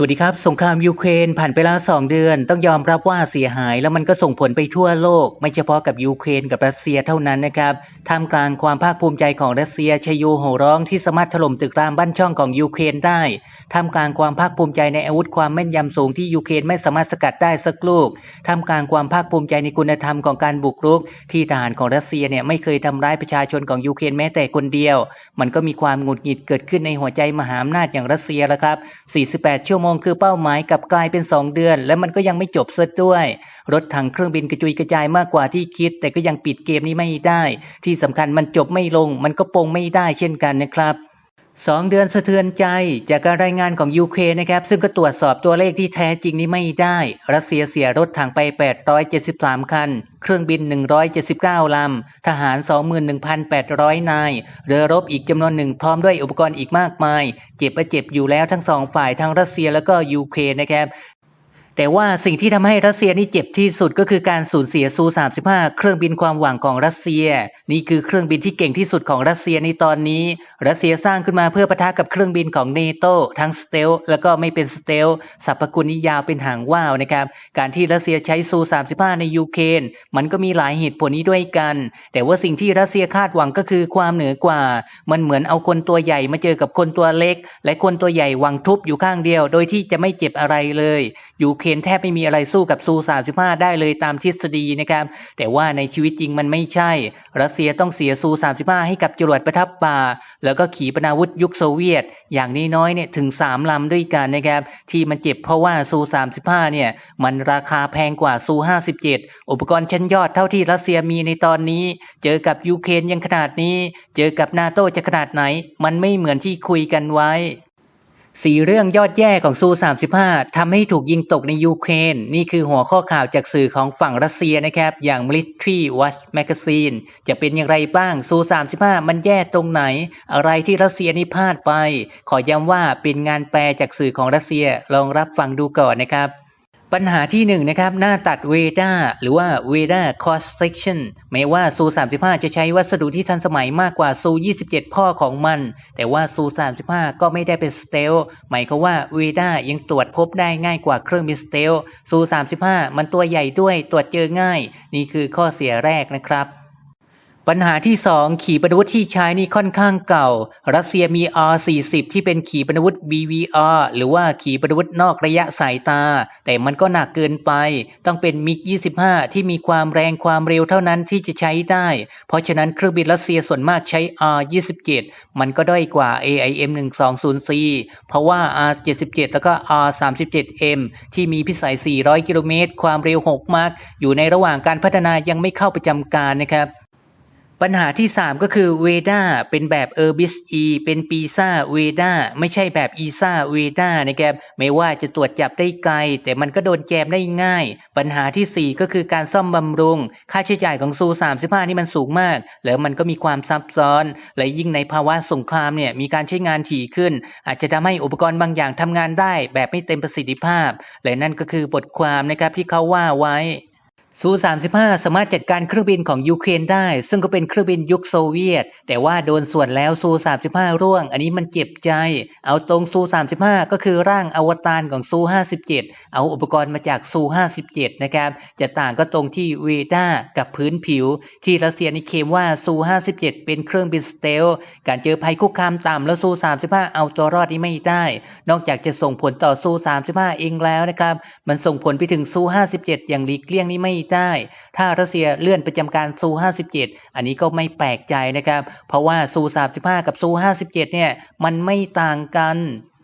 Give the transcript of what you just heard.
สวัสดีครับ สงครามยูเครนผ่านไปแล้วสองเดือน ต้องยอมรับว่าเสียหาย แล้วมันก็ส่งผลไปทั่วโลก ไม่เฉพาะกับยูเครนกับรัสเซียเท่านั้นนะครับท่ามกลางความภาคภูมิใจของรัสเซียชยูโห่ร้องที่สามารถถล่มตึกรามบ้านช่องของยูเครนได้ท่ามกลางความภาคภูมิใจในอาวุธความแม่นยำสูงที่ยูเครนไม่สามารถสกัดได้สักลูกท่ามกลางความภาคภูมิใจในคุณธรรมของการบุกรุก ที่ทหารของรัสเซียเนี่ยไม่เคยทำร้ายประชาชนของยูเครนแม้แต่คนเดียว มันก็มีความหงุดหงิดเกิดขึ้นในหัวใจมหาอำนาจอย่างรัสเซียแล้วครับ 48 ชั่วโมงคือเป้าหมายกลับกลายเป็น 2 เดือน และมันก็ยังไม่จบซะด้วย รถถังเครื่องบินกระจุยกระจายมากกว่าที่คิด แต่ก็ยังปิดเกมนี้ไม่ได้ ที่สำคัญมันจบไม่ลง มันก็ปงไม่ได้เช่นกันนะครับ สองเดือนสะเทือนใจจากการรายงานของยูเครนนะครับ ซึ่งก็ตรวจสอบตัวเลขที่แท้จริงนี้ไม่ได้ รัสเซียเสียรถถังไป 873 คัน เครื่องบิน 179 ลำ ทหาร 21,800 นาย เรือรบอีกจำนวนหนึ่งพร้อมด้วยอุปกรณ์อีกมากมาย เจ็บประเจ็บอยู่แล้วทั้งสองฝ่ายทั้งรัสเซียแล้วก็ยูเครนนะครับ แต่ว่าสิ่งที่ทำให้รัสเซียนี่เจ็บที่สุดก็คือการสูญเสียซู 35 เครื่องบินความหวังของรัสเซีย นี่คือเครื่องบินที่เก่งที่สุดของรัสเซียในตอนนี้ รัสเซียสร้างขึ้นมาเพื่อปะทะกับเครื่องบินของเนโตทั้งสเตลแล้วก็ไม่เป็นสเตลสรรพคุณนิยาวเป็นหางว่าวนะครับ การที่รัสเซียใช้ซู35 ในยูเครนมันก็มีหลายเหตุผลนี้ด้วยกัน แต่ว่าสิ่งที่รัสเซียคาดหวังก็คือความเหนือกว่า มันเหมือนเอาคนตัวใหญ่มาเจอกับคนตัวเล็ก และคนตัวใหญ่วางทุบอยู่ข้างเดียว โดยที่จะไม่เจ็บอะไรเลย ยูเครนแทบไม่มีอะไรสู้กับซู35ได้เลยตามทฤษฎีนะครับ แต่ว่าในชีวิตจริงมันไม่ใช่ รัสเซียต้องเสียซู35ให้กับจรวดประทับป่า แล้วก็ขีปนาวุธยุคโซเวียต อย่างน้อยๆเนี่ยถึง3ลำด้วยกันนะครับ ที่มันเจ็บเพราะว่าซู35เนี่ยมันราคาแพงกว่าซู57อุปกรณ์ชั้นยอดเท่าที่รัสเซียมีในตอนนี้ เจอกับยูเครนยังขนาดนี้ เจอกับนาโตจะขนาดไหน มันไม่เหมือนที่คุยกันไว้ สีเรื่องยอดแย่ของซู 35 ทำให้ถูกยิงตกในยูเครน นี่คือหัวข้อข่าวจากสื่อของฝั่งรัสเซียนะครับ อย่าง Military Watch Magazine จะเป็นอย่างไรบ้างซู 35 มันแย่ตรงไหน อะไรที่รัสเซียนี่พลาดไป ขอย้ำว่าเป็นงานแปลจากสื่อของรัสเซีย ลองรับฟังดูก่อนนะครับ ปัญหาที่1นงนะครับหน้าตัดเวด้าหรือว่าเวด้า cross section แม้ว่าซู35 จะใช้วัสดุที่ทันสมัยมากกว่าซู27 พ่อของมัน แต่ว่าซู35 ก็ไม่ได้เป็นสเตลหมายความว่าเวด้ายังตรวจพบได้ง่ายกว่าเครื่องบินสเตลซู35 มันตัวใหญ่ด้วยตรวจเจอง่าย นี่คือข้อเสียแรกนะครับ ปัญหาที่ 2 ขีปนาวุธที่ใช้นี่ค่อนข้างเก่า รัสเซียมี R40 ที่เป็นขีปนาวุธ BVR หรือว่าขีปนาวุธนอกระยะสายตา แต่มันก็หนักเกินไป ต้องเป็นมิก25 ที่มีความแรงความเร็วเท่านั้นที่จะใช้ได้ เพราะฉะนั้นเครื่องบินรัสเซียส่วนมากใช้ R27 มันก็ด้อยกว่า AIM 120C เพราะว่า R77 แล้วก็ R37M ที่มีพิสัย 400 กิโลเมตร ความเร็ว 6มากอยู่ในระหว่างการพัฒนายังไม่เข้าประจำการนะครับ ปัญหาที่ 3 ก็คือเวด้าเป็นแบบ e r b i s E เป็นปีซ่าเวด้าไม่ใช่แบบอีซ่าเวด้านะครับไม่ว่าจะตรวจจับได้ไกล แต่มันก็โดนแจมได้ง่าย ปัญหาทีสี่ 4 ก็คือการซ่อมบำรุง ค่าใช้จ่ายของซู35 นี่มันสูงมาก แล้วมันก็มีความซับซ้อน และยิ่งในภาวะสงครามเนี่ยมีการใช้งานถี่ขึ้น อาจจะทำให้อุปกรณ์บางอย่างทำงานได้แบบไม่เต็มประสิทธิภาพ และนั่นก็คือบทความนะครับที่เขาว่าไว้ ซู35สามารถจัดการเครื่องบินของยูเครนได้ ซึ่งก็เป็นเครื่องบินยุคโซเวียต แต่ว่าโดนส่วนแล้วซู35ร่วง อันนี้มันเจ็บใจ เอาตรงซู35ก็คือร่างอวตารของซู57เอาอุปกรณ์มาจากซู57นะครับจะต่างก็ตรงที่เวด้ากับพื้นผิว ที่รัสเซียนี่เคมว่าซู57เป็นเครื่องบินสเตลการเจอภัยคุกคามต่ำแล้วซู35เอาตัวรอดนี้ไม่ได้ นอกจากจะส่งผลต่อซู35เองแล้วนะครับมันส่งผลไปถึงซู57อย่างหลีกเลี่ยงนี้ไม่ได้ ถ้ารัสเซียเลื่อนประจำการซู57 อันนี้ก็ไม่แปลกใจนะครับ เพราะว่าซู35 กับซู57 เนี่ย มันไม่ต่างกัน